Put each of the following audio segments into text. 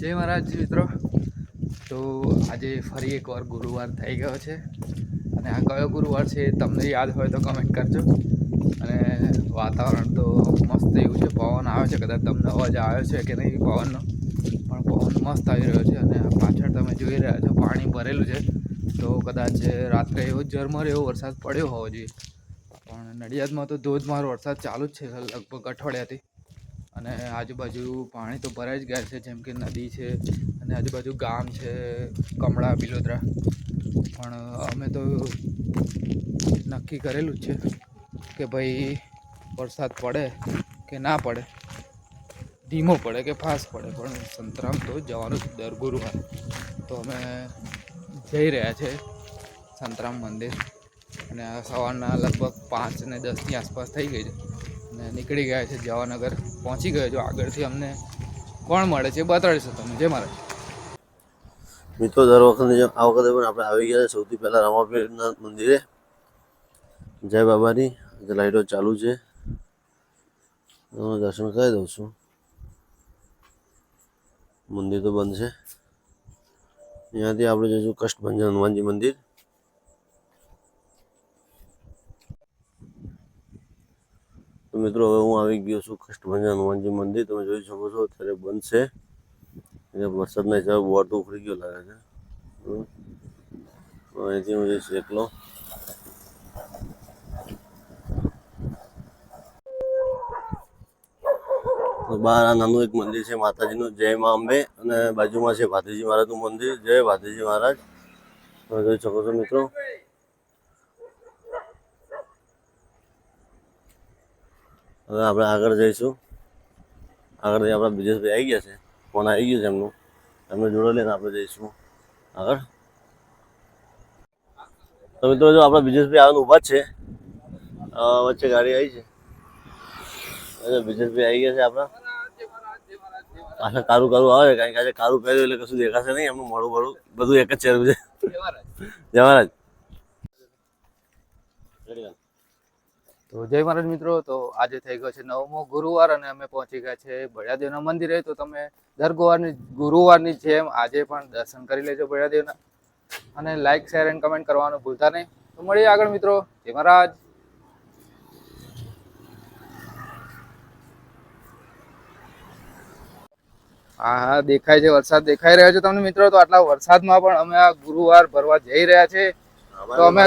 જય મહારાજ મિત્રો. તો આજે ફરી એકવાર ગુરુવાર થઈ ગયો છે. અને આ કયો ગુરુવાર છે તમને યાદ હોય તો કમેન્ટ કરજો. અને વાતાવરણ તો મસ્ત એવું છે, પવન આવ્યો છે, કદાચ તમને અવાજ આવ્યો છે કે નહીં પવનનો. પણ પવન મસ્ત આવી રહ્યો છે અને પાછળ તમે જોઈ રહ્યા છો પાણી ભરેલું છે. તો કદાચ રાત્રે એવો ઝરમર એવો વરસાદ પડ્યો હોવો જોઈએ. પણ નડિયાદમાં તો ધોધમાર વરસાદ ચાલુ જ છે, લગભગ અઠવાડિયાથી. અને આજુબાજુ પાણી તો ભરાઈ જ ગયા છે, જેમ કે નદી છે અને આજુબાજુ ગામ છે, કમળા, બિલોદરા. પણ અમે તો નક્કી કરેલું જ છે કે ભાઈ વરસાદ પડે કે ના પડે, ધીમો પડે કે ફાસ્ટ પડે, પણ સંતરામ તો જવાનું દર ગુરુવાર. તો અમે જઈ રહ્યા છે સંતરામ મંદિર અને સવારના લગભગ પાંચ ને દસની આસપાસ થઈ ગઈ છે અને નીકળી ગયા છે જવાનગર. પહોંચી ગયો છો આગળથી અમને. કોણ મળે છે બતાડીશું તમે. જે મારે મિત્રો, દર વખતે જેમ આ વખતે પણ આપણે આવી ગયા સૌથી પહેલાં રમાપીરના મંદિરે. જય બાબાની. લાઈટો ચાલુ છે. હું દર્શન કરી દઉં છું. મંદિર તો બંધ છે. ત્યાંથી આપણે જઈશું કષ્ટભંજન હનુમાનજી મંદિર. તો મિત્રો, હવે હું આવી ગયો છું કષ્ટભંજન હનુમાનજી મંદિર. તમે જોઈ શકો છો, અત્યારે બંધ છે. એટલે વરસાદના હિસાબે બોર્ડ તો ઉખડી ગયો લાગે છે. અહીંથી હું જઈશ એકલો. બહાર આ નાનું એક મંદિર છે, માતાજીનું. જય મા અંબે અને બાજુમાં છે ભાતીજી મહારાજનું મંદિર. જય ભાતીજી મહારાજ. તમે જોઈ શકો છો મિત્રો. હવે આપણે આગળ જઈશું. આગળ આપણા બ્રિજેશભાઈ આવી ગયા છે. ફોન આવી ગયું છે એમનું. એમને જોડે લઈને આપણે જઈશું. આગળ. તો મિત્રો જો આપણા બ્રિજેશભાઈ આવવાનું ઊભા જ છે. વચ્ચે ગાડી આવી છે. બ્રિજેશભાઈ આવી ગયા છે આપણા. પાછા કારું કારું આવે, કારણ કે આજે કારું પહેર્યું એટલે કશું દેખાશે નહીં. એમનું મોડું મોડું બધું એક જ ચહેરું છે. જવાના મહારાજ તો જય મહારાજ મિત્રો, તો આજે થઈ ગયો છે નવમો ગુરુવાર અને અમે પહોંચી ગયા છે ભૈયાદેવના મંદિરે. તો તમે દર ગુરુવારની ગુરુવારની જેમ આજે પણ દર્શન કરી લેજો ભૈયાદેવના અને લાઈક શેર એન્ડ કમેન્ટ કરવાનું ભૂલતા નહીં. તો મળીએ આગળ મિત્રો. જય મહારાજ. હા હા, દેખાય છે, વરસાદ દેખાઈ રહ્યો છે તમને મિત્રો. તો આટલા વરસાદમાં પણ અમે આ ગુરુવાર ભરવા જઈ રહ્યા છે. તો અમે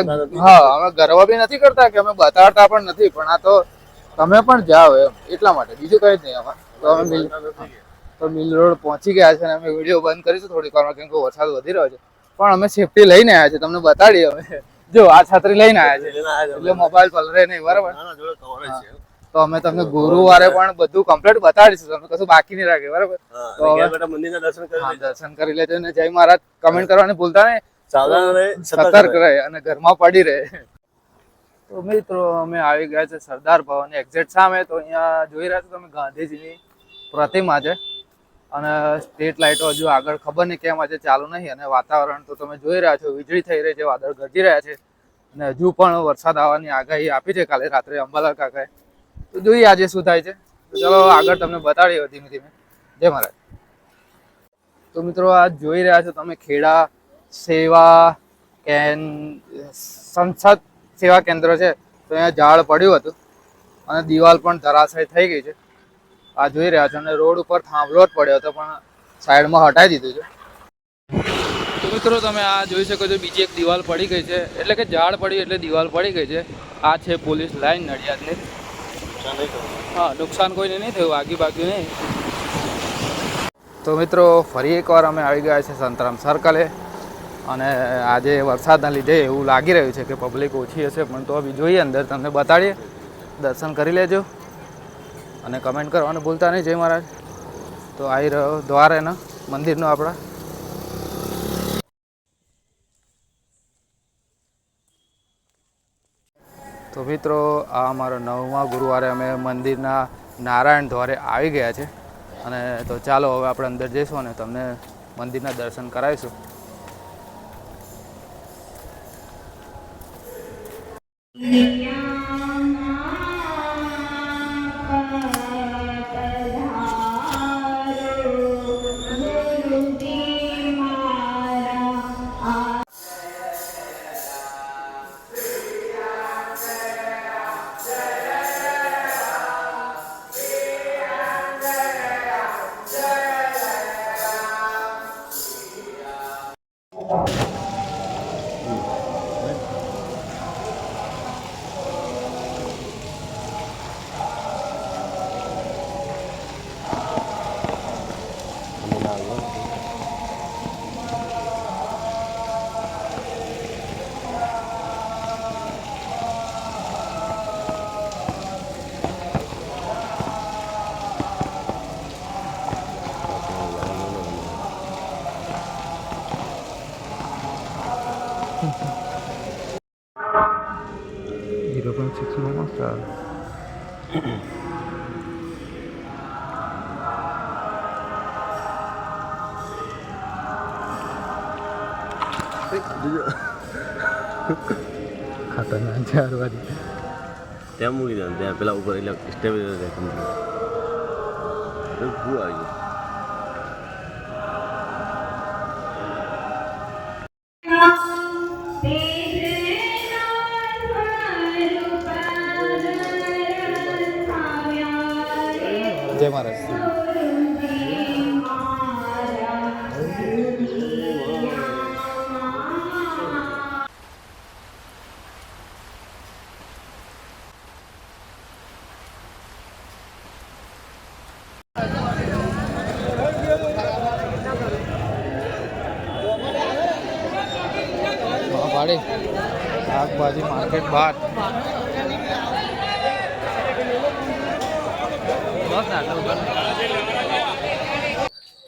હા અમે ગર્વ બી નથી કરતા કે અમે બતાડતા પણ નથી પણ આ તો તમે પણ જાઓ એમ એટલા માટે. બીજું કઈ જ નહીં અમારે. તો અમે મિલ તો મિલ રોડ પહોંચી ગયા છે અને અમે વીડિયો બંધ કરીશું થોડીક વારમાં કેમ કે વરસાદ વધી રહ્યો છે. પણ અમે સેફટી લઈને આવ્યા છે તમને બતાડીએ અમે. જો આ છત્રી લઈને આવ્યા છે. એટલે મોબાઈલ પલરે નહીં બરાબર? તો અમે તમને ગુરુવારે પણ બધું કમ્પ્લીટ બતાડીશું. તમે કશું બાકી નહીં રાખે બરાબર? તો દર્શન કરી લેજો. દર્શન કરી લેજો ને જય મહારાજ. કમેન્ટ કરવાની ભૂલતા નહીં. સાવધાન રહે સતર્ક રહે. અને ઘરમાં પડી રહે. તો મિત્રો અમે આવી ગયા છે સરદાર ભવન એક્ઝેક્ટ સામે. તો અહીંયા જોઈ રહ્યા છો તમે ગાંધીજીની પ્રતિમા છે. અને સ્ટ્રીટ લાઇટો હજુ આગળ ખબર નહીં કેમ આજે ચાલુ નહીં. અને વાતાવરણ તો તમે જોઈ રહ્યા છો વીજળી થઈ રહી છે વાદળ ગરજી રહ્યા છે. અને હજુ પણ વરસાદ આવવાની આગાહી આપી છે કાલે રાત્રે અંબાલાલ કાકાએ. તો જોઈએ આજે શું થાય છે. તો ચલો આગળ તમને બતાડીએ ધીમે ધીમે. જય મહારાજ. તો મિત્રો આ જોઈ રહ્યા છો તમે ખેડા સેવા કેન, સંસદ સેવા કેન્દ્ર છે, તો અહીંયા ઝાડ પડ્યું હતું અને દિવાલ પણ ધરાશય થઈ ગઈ છે. આ જોઈ રહ્યા છો અને રોડ ઉપર થાંભલો જ પડ્યો હતો, પણ સાઈડમાં હટાવી દીધું છે. મિત્રો, તમે આ જોઈ શકો છો, બીજી એક દિવાલ પડી ગઈ છે, એટલે કે ઝાડ પડ્યું એટલે દિવાલ પડી ગઈ છે. આ છે પોલીસ લાઈન નડિયાદની. હા, નુકસાન કોઈને નહીં થયું આગી બાકી નહીં. તો મિત્રો, ફરી એકવાર અમે આવી ગયા છે સંતરામ સર્કલે. અને આજે વરસાદના લીધે એવું લાગી રહ્યું છે કે પબ્લિક ઓછી હશે, પણ તો બી જોઈએ, અંદર તમને બતાડીએ. દર્શન કરી લેજો. અને કમેન્ટ કરવાનું ભૂલતા નહીં, જય મહારાજ. તો આવી રહ્યો દ્વાર એના મંદિરનો આપણા. તો મિત્રો, આ અમારો નવમા ગુરુવારે અમે મંદિરના નારાયણ દ્વારે આવી ગયા છે. અને તો ચાલો હવે આપણે અંદર જઈશું અને તમને મંદિરના દર્શન કરાવીશું. 안녕. ઝીરો પોઈન્ટ સિક્સમાં મસ્ત આવે ખતરનાક છે હરવાજી ત્યાં મૂકી દે ત્યાં પેલા ઉપર એટલે સ્ટેબિલાઇઝર કમ્પ્લીટ શું આવી ગયું પાડી શાકભાજી, માર્કેટ બહાર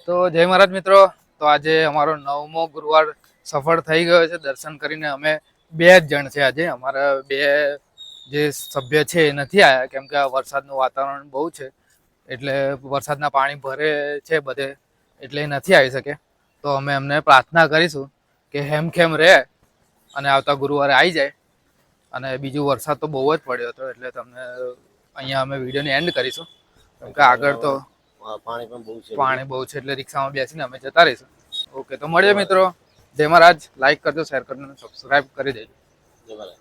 તો જય મહારાજ મિત્રો. તો આજે અમારો નવમો ગુરુવાર સફળ થઈ ગયો છે. દર્શન કરીને અમે બે જ જણ છે આજે. અમારા બે જે સભ્ય છે એ નથી આવ્યા કેમ કે આ વરસાદનું વાતાવરણ બહુ છે. એટલે વરસાદના પાણી ભરે છે બધે, એટલે નથી આવી શકે. તો અમે એમને પ્રાર્થના કરીશું કે હેમખેમ રહે. અને આવતા ગુરુવારે આવી જાય. અને બીજું વરસાદ તો બહુ જ પડ્યો હતો એટલે તમને અહીંયા અમે વિડીયોને એન્ડ કરીશું. કેમ કે આગળ તો પાણી પણ બહુ છે. પાણી બહુ છે એટલે રિક્ષામાં બેસીને અમે જતા રહીશું. ઓકે તો મળીએ મિત્રો. જય મહારાજ. લાઈક કરજો શેર કરજો સબસ્ક્રાઈબ કરી દેજો. જય મહારાજ.